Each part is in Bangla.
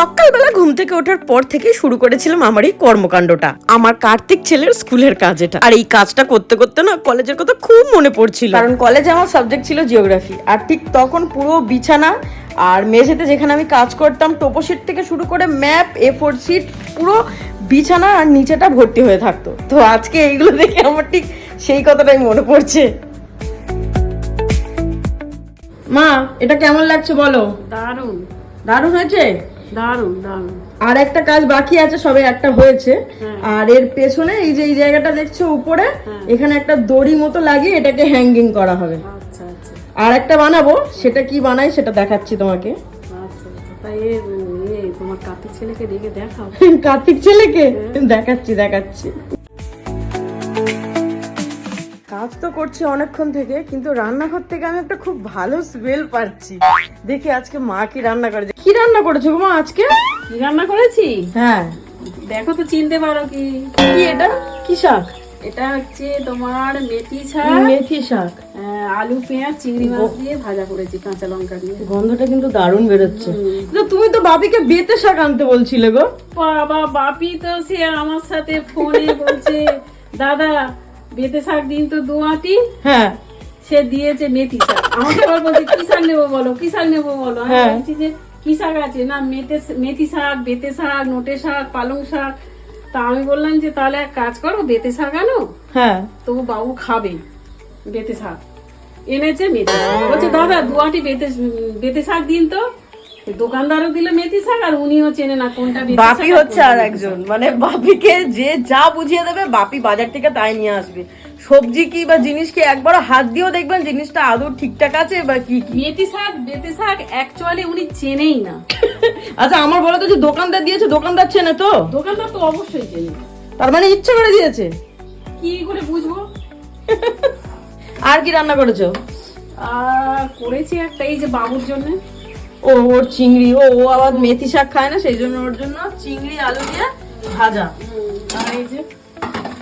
সকালবেলা ঘুম থেকে ওঠার পর থেকে শুরু করেছিলাম আমার এই কর্মকাণ্ডটা আমার কার্তিক ছেলের স্কুলের কাজ এটা। আর এই কাজটা করতে করতে না কলেজের কথা খুব মনে পড়ছিল। কারণ কলেজে আমার সাবজেক্ট ছিল জিওগ্রাফি আর ঠিক তখন পুরো বিছানা আর মেঝেতে যেখানে আমি কাজ করতাম টোপো শিট থেকে শুরু করে ম্যাপ এ ফোর সিট পুরো বিছানা আর নিচেটা ভর্তি হয়ে থাকতো। তো আজকে এইগুলো দেখে আমার ঠিক সেই কথাটাই মনে পড়ছে। মা এটা কেমন লাগছে বলো? দারুণ। দারুণ হয়েছে? দারুণ দারুণ। আর একটা কাজ বাকি আছে সবে একটা হয়েছে। হ্যাঁ। আর এর পেছনে এই যে এই জায়গাটা দেখছ উপরে এখানে একটা দড়ি মতো লাগিয়ে এটাকে হ্যাঙ্গিং করা হবে। আচ্ছা আচ্ছা। আর একটা বানাবো সেটা কি বানাই সেটা দেখাচ্ছি তোমাকে। আচ্ছা তোমার কাতির ছেলেকে দেখাও। কার্তিক ছেলেকে? দেখাচ্ছি দেখাচ্ছি। কাজ তো করছি অনেকক্ষণ থেকে কিন্তু রান্নাঘর থেকে আমি একটা খুব ভালো স্মেল পাচ্ছি। দেখি আজকে মা কি রান্না করেছে কি রান্না করেছ গো মা আজকে? কি রান্না করেছি? হ্যাঁ। দেখো তো চিনতে পারো কি। কি এটা? কি শাক? এটা হচ্ছে তোমার মেথি শাক। মেথি শাক। আলু পেঁয়াজ চিংড়ি মাছ দিয়ে ভাজা করেছি কাঁচা লঙ্কা দিয়ে। গন্ধটা কিন্তু দারুণ বেরোচ্ছে। কিন্তু তুমি তো বাপিকে বেতে শাক আনতে বলছিলে গো। বাবা বাপি তো সে আমার সাথে ফোনে বলছে দাদা বেতে শাক দিন তো দু আটি। হ্যাঁ। সে দিয়েছে মেথি শাক। আমাকে আবার বলছে কি শাক নেব বলো কি শাক নেব বলো? আমি হ্যাঁ। বলছি যে কি শাক আছে? না মেথে মেথি শাক বেতে শাক নোটে শাক পালং শাক। তা আমি বললাম যে তাহলে এক কাজ করো বেতে শাক আনো। হ্যাঁ। তবু বাবু খাবে বেতে শাক। এনেছে মেথি শাক। বলছে দাদা দুয়াটি বেতে বেতে শাক দিন তো। দোকানদারও দিল মেথি শাক আর উনিও চেনে না কোনটা বেতে শাক বাপি হচ্ছে আর একজন। মানে বাপিকে যে যা বুঝিয়ে দেবে বাপি বাজার থেকে তাই নিয়ে আসবে। সবজি কি বা জিনিস কি একবার হাত দিয়েও দেখবেন জিনিসটা আদৌ ঠিকঠাক আছে বা কি কি? মেথি শাক বেতে শাক অ্যাকচুয়ালি উনি চেনেই না। আচ্ছা আমার বলো তো যে দোকানদার দিয়েছে দোকানদার চেনে তো? দোকানদার তো অবশ্যই চেনে। তার মানে ইচ্ছে করে দিয়েছে? কি করে বুঝব? আর কি রান্না করেছ? আর করেছি একটা এই যে বাবুর জন্য। ও ওর চিংড়ি। ও ও আবার মেথি শাক খায় না সেই জন্য ওর জন্য চিংড়ি আলু দিয়ে ভাজা। আর এই যে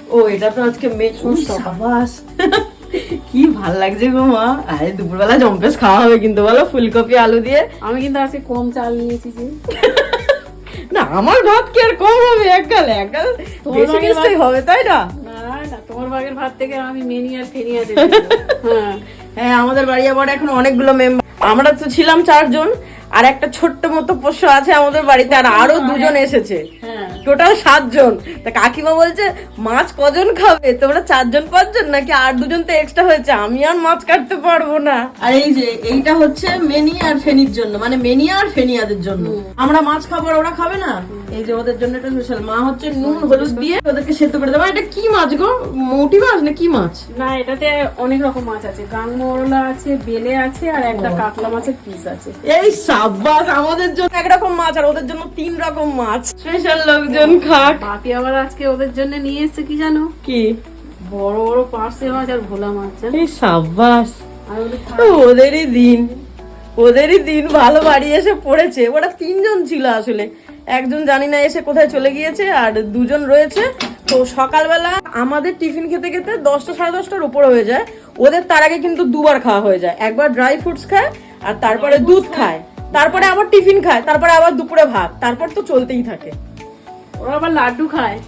ও এটা তো আজকে মে সাবাস। কি ভালো লাগছে গো মা। আরে দুপুরবেলা জম্পেস খাওয়া হবে কিন্তু বলো ফুলকপি আলু দিয়ে। আমি কিন্তু আজকে কম চাল নিয়েছি যে। না আমার ভাত কি আর কম হবে? এক গাল এক গাল তোমার বেশি নিশ্চয়ই হবে তাই না? না না তোমার বাগের ভাত থেকে আমি মেনিয়ার ফেনিয়া দেবো হ্যাঁ। হ্যাঁ আমাদের বাড়ি আবার এখন অনেকগুলো মেম্বার আমরা তো ছিলাম চারজন আর একটা ছোট্ট মতো পোষ্য আছে আমাদের বাড়িতে আর আরও দুজন এসেছে। হ্যাঁ। টোটাল সাতজন। তা কাকিমা বলছে মাছ কজন খাবে? তোমরা চারজন পাঁচজন? নাকি আর দুজন তো এক্সট্রা হয়েছে? আমি আর মাছ কাটতে পারব না। আর এই যে এইটা হচ্ছে মেনি আর ফেনির জন্য মানে মেনিয়া আর ফেনিয়াদের জন্য। আমরা মাছ খাব আর ওরা খাবে না? এই যে ওদের জন্য একটা স্পেশাল মা হচ্ছে নুন হলুদ দিয়ে ওদেরকে সেদ্ধ করে দেবো। এটা কি মাছ গো? মৌটি মাছ না কি মাছ? না এটাতে অনেক রকম মাছ আছে। গাংমরলা আছে বেলে আছে আর একটা কাতলা মাছের পিস আছে। এই সাব্বাস আমাদের জন্য একরকম মাছ আর ওদের জন্য তিন রকম মাছ। স্পেশাল লোকজন। খাক বাপি আবার আজকে ওদের জন্য নিয়ে এসেছে কি জানো? কি? বড় বড় পার্সে মাছ আর ভোলা মাছ? এই সাব্বাস। ওদেরই দিন। ওদেরই দিন ভালো বাড়ি এসে পড়েছে। ওরা তিনজন ছিল আসলে। একজন জানি না এসে কোথায় চলে গিয়েছে আর দুজন রয়েছে। তো সকালবেলা আমাদের টিফিন খেতে খেতে দশটা সাড়ে দশটার উপর হয়ে যায়। ওদের তার আগে কিন্তু দুবার খাওয়া হয়ে যায়। একবার ড্রাই ফ্রুটস খায় আর তারপরে দুধ খায়। তারপরে আবার টিফিন খায়। তারপরে আবার দুপুরে ভাত। তারপর তো চলতেই থাকে। ওরা আবার লাড্ডু খায়।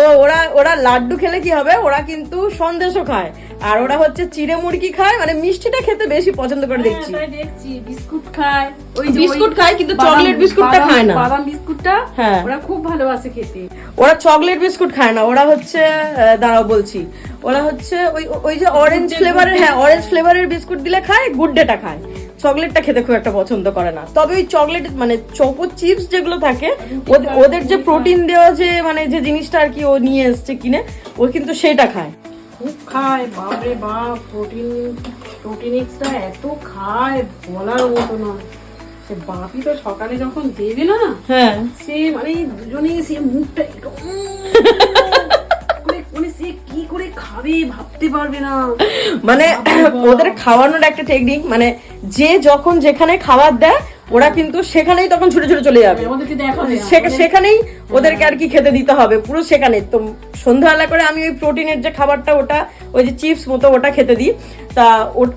ও ওরা ওরা লাড্ডু খেলে কি হবে? ওরা কিন্তু সন্দেশও খায়। আর ওরা হচ্ছে চিড়ে মুরগি খায় মানে মিষ্টিটা খেতে বেশি পছন্দ করে দেখছি। হ্যাঁ, দেখছি বিস্কুট খায়। ওই বিস্কুট খায়, কিন্তু চকলেট বিস্কুটটা খায় না। বাদাম বিস্কুটটা হ্যাঁ। ওরা খুব ভালোবাসে খেতে। ওরা চকলেট বিস্কুট খায় না ওরা হচ্ছে দাঁড়াও বলছি। ওরা হচ্ছে ওই ওই যে অরেঞ্জ ফ্লেভারের হ্যাঁ অরেঞ্জ ফ্লেভারের বিস্কুট দিলে খায় গুড ডেটা খায়। চকলেটটা খেতে খুব একটা পছন্দ করে না। তবে ওই চকলেট মানে চকো চিপস যেগুলো থাকে ওদের- যে প্রোটিন দেওয়া যে মানে যে জিনিসটা আর কি ও নিয়ে এসছে কিনে ও কিন্তু সেটা খায়। খুব খায় বাপরে বাপ প্রোটিন প্রোটিনিক্সটা এত খায় বলার মতো না। সে বাপি তো সকালে যখন দেবে না হ্যাঁ। সে মানে দুজনেই সে মুখটা মানে সে কি করে খাবে ভাবতে পারবে না। মানে ওদের খাওয়ানোর একটা টেকনিক মানে যে যখন যেখানে খাবার দেয় ওরা কিন্তু সেখানেই তখন ছুটে ছুটে চলে যাবে। সেখানেই ওদেরকে আর কি খেতে দিতে হবে পুরো সেখানে। তো সন্ধ্যাবেলা করে আমি ওই প্রোটিনের যে খাবারটা ওটা ওই যে চিপস মতো ওটা খেতে দিই। তা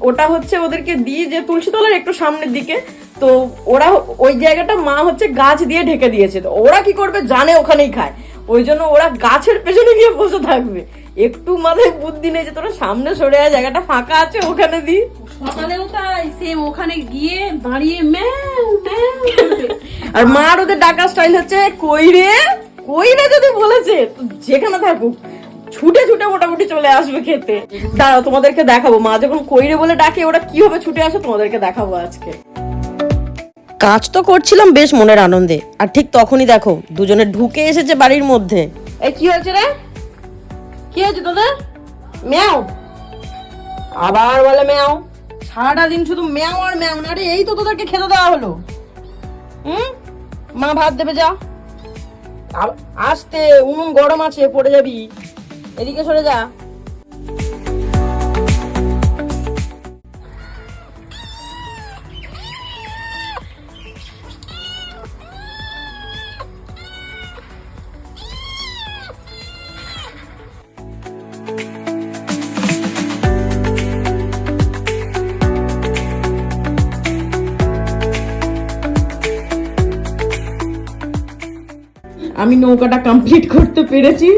ওটা হচ্ছে ওদেরকে দিই যে তুলসী তলার একটু সামনের দিকে। তো ওরা ওই জায়গাটা মা হচ্ছে গাছ দিয়ে ঢেকে দিয়েছে। তো ওরা কি করবে? জানে ওখানেই খায়। ওই জন্য ওরা গাছের পেছনে গিয়ে বসে থাকবে। একটু মাথায় বুদ্ধি নেই যে তোরা সামনে সরে আয় জায়গাটা ফাঁকা আছে ওখানে দি সকালেও তাই সেম ওখানে গিয়ে দাঁড়িয়ে ম্যাও করবে। আর মার ওদের ডাকা স্টাইল হচ্ছে কই রে? কই রে যদি বলেছে? যেখানে থাকুক ছুটে ছুটে মোটামুটি চলে আসবে খেতে। দাঁড়াও তোমাদেরকে দেখাবো। মা যখন কইরে বলে ডাকে ওরা কীভাবে ছুটে আসে তোমাদেরকে দেখাবো আজকে। কাজ তো করছিলাম বেশ মনের আনন্দে। আর ঠিক তখনই দেখো দুজনে ঢুকে এসেছে বাড়ির মধ্যে। এই কি হয়েছে রে? কি হয়েছে তোদের? ম্যাও। আবার বলে ম্যাও। সারাটা দিন শুধু ম্যাও আর ম্যাও না রে এই তো তোদেরকে খেতে দেওয়া হলো। হুম? মা ভাত দেবে, যা। আসতে, উনুন গরম আছে, পড়ে যাবি। এদিকে সরে যা। আমি নৌকাটা কমপ্লিট করতে পেরেছি।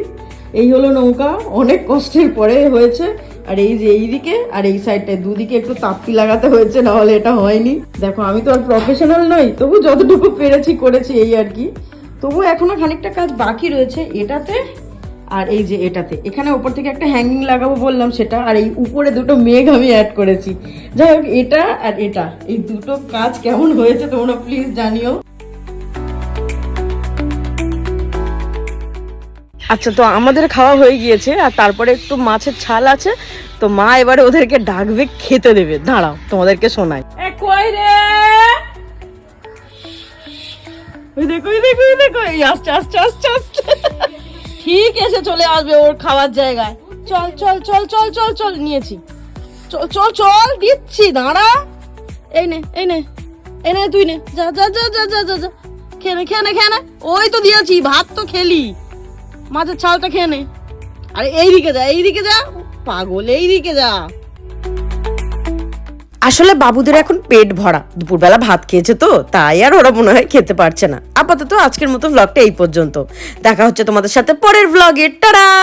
এই হলো নৌকা, অনেক কষ্টের পরে হয়েছে। আর এই যে এইদিকে, আর এই সাইডটায় দুদিকে একটু তাপ্পি লাগাতে হয়েছে না হলে এটা হয়নি। দেখো, আমি তো আর প্রফেশনাল নই, তবু যতটুকু পেরেছি, করেছি এই আর কি। তবু এখনও খানিকটা কাজ বাকি রয়েছে এটাতে আর এই যে এটাতে। এখানে ওপর থেকে একটা হ্যাঙ্গিং লাগাবো বললাম সেটা, আর এই উপরে দুটো মেঘ আমি অ্যাড করেছি। যাই হোক, এটা আর এটা। এই দুটো কাজ কেমন হয়েছে তোমরা প্লিজ জানিও। আচ্ছা তো আমাদের খাওয়া হয়ে গিয়েছে, আর তারপরে একটু মাছের ছাল আছে, তো মা এবারে ওদেরকে ডাকবে, খেতে দেবে। দাঁড়াও, তোমাদেরকে শোনায় কই রে? ওই দেখো ওই দেখো ওই দেখো। এই, আসছে আসছে আসছে আসছে। ঠিক এসে চলে আসবে ওর খাওয়ার জায়গায়। চল চল চল চল চল চল, নিয়েছি। চল চল চল, দিচ্ছি, দাঁড়া। এই নে এই নে এই নে, তুই নে। যা যা যা যা যা যা যা। খেয়ে নে নে, খেয়ে নে। ওই তো দিয়েছি, ভাত তো খেলি। মাছের ছালটা খেয়ে নে। আরে এইদিকে যা এইদিকে যা। পাগল, এইদিকে যা। আসলে বাবুদের এখন পেট ভরা। দুপুরবেলা ভাত খেয়েছে তো, তাই আর ওরা মনে হয় খেতে পারছে না। আপাতত আজকের মতো ভ্লগটা এই পর্যন্ত। দেখা হচ্ছে তোমাদের সাথে পরের ভ্লগে টাটা!